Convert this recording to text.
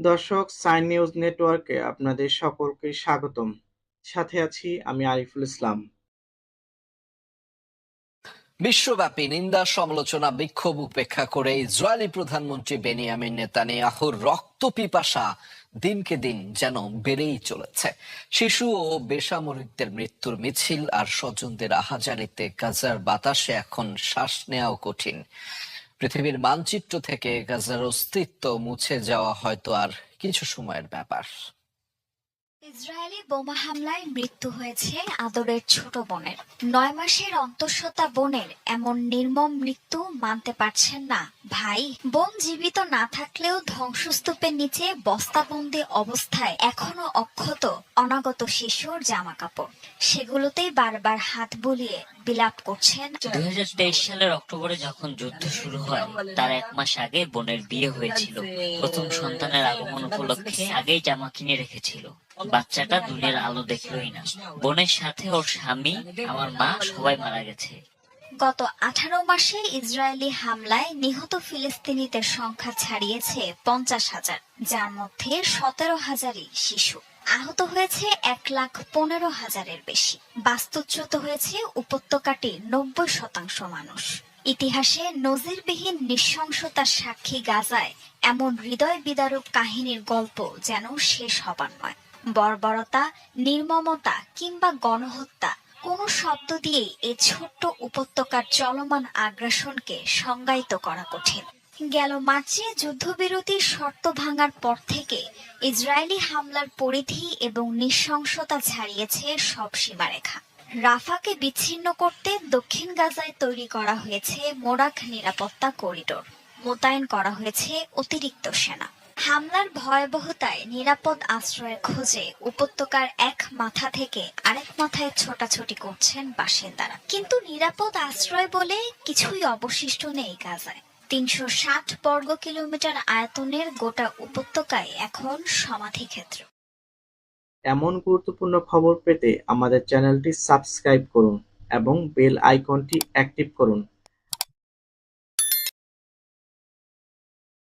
দর্শক, sign news নেটওয়ার্কে আপনাদের সকলকে স্বাগতম। সাথে আছি আমি আরিফুল ইসলাম। বিশ্বব্যাপী নিন্দা, সমালোচনা, বিক্ষোভ উপেক্ষা করে ইসরায়েলি প্রধানমন্ত্রী বেনিয়ামিন নেতানিয়াহুর রক্ত পিপাসা দিনকে দিন যেন বেড়েই চলেছে। শিশু ও বেসামরিকদের মৃত্যুর মিছিল আর স্বজনদের আহাজারিতে গাজার বাতাসে এখন শ্বাস নেওয়াও কঠিন। পৃথিবীর মানচিত্র থেকে গাজার অস্তিত্ব মুছে যাওয়া হয়তো আর কিছু সময়ের ব্যাপার। ইসরায়েলি বোমা হামলায় মৃত্যু হয়েছে আদরের ছোট বোনের। নয় মাসের অন্তঃসত্ত্বা বোনের এমন নির্মম মৃত্যু মানতে পারছেন না। ভাই, বোন জীবিত না থাকলেও ধ্বংসস্তূপের নিচে বস্তাবন্দি অবস্থায় এখনও অক্ষত অনাগত শিশুর জামা কাপড় সেগুলোতেই বারবার হাত বুলিয়ে বিলাপ করছেন দুই সালের অক্টোবরে যখন যুদ্ধ শুরু হয়, তার এক মাস আগে বোনের বিয়ে হয়েছিল। প্রথম সন্তানের আগমন উপলক্ষে আগেই জামা কিনে রেখেছিল। বাচ্চাটা দুনিয়ার আলো দেখলোই না। বোনের সাথে ওর স্বামী, আমার মা সবাই মারা গেছে। গত আঠারো মাসে ইসরায়েলি হামলায় নিহত ফিলিস্তিনিদের সংখ্যা ছাড়িয়েছে পঞ্চাশ হাজার, যার মধ্যে সতেরো হাজারই শিশু। আহত হয়েছে এক লাখ পনেরো হাজারের বেশি। বাস্তুচ্যুত হয়েছে উপত্যকাটির নব্বই শতাংশ মানুষ। ইতিহাসে নজিরবিহীন নৃশংসতার সাক্ষী গাজায় এমন হৃদয় বিদারক কাহিনীর গল্প যেন শেষ হবার নয়। বর্বরতা, নির্মমতা কিংবা গণহত্যা কোনো শব্দ দিয়েই এই ছোট্ট উপত্যকার চলমান আগ্রাসনকে সংজ্ঞায়িত করা কঠিন। গেল মার্চে যুদ্ধবিরতির শর্ত ভাঙার পর থেকে ইসরায়েলি হামলার পরিধি এবং নৃশংসতা ছাড়িয়েছে সব সীমারেখা। রাফাকে বিচ্ছিন্ন করতে দক্ষিণ গাজায় তৈরি করা হয়েছে মোরাক নিরাপত্তা করিডোর। মোতায়েন করা হয়েছে অতিরিক্ত সেনা। হামলার ভয়াবহতায় নিরাপদ আশ্রয়ের খোঁজে উপত্যকার এক মাথা থেকে আরেক মাথায় ছোটাছুটি করছেন বাসিন্দারা। কিন্তু নিরাপদ আশ্রয় বলে কিছুই অবশিষ্ট নেই গাজায়। তিনশো ষাট বর্গ কিলোমিটার আয়তনের গোটা উপত্যকায় এখন সমাধিক্ষেত্র। এমন গুরুত্বপূর্ণ খবর পেতে আমাদের চ্যানেলটি সাবস্ক্রাইব করুন এবং বেল আইকনটি অ্যাক্টিভ করুন।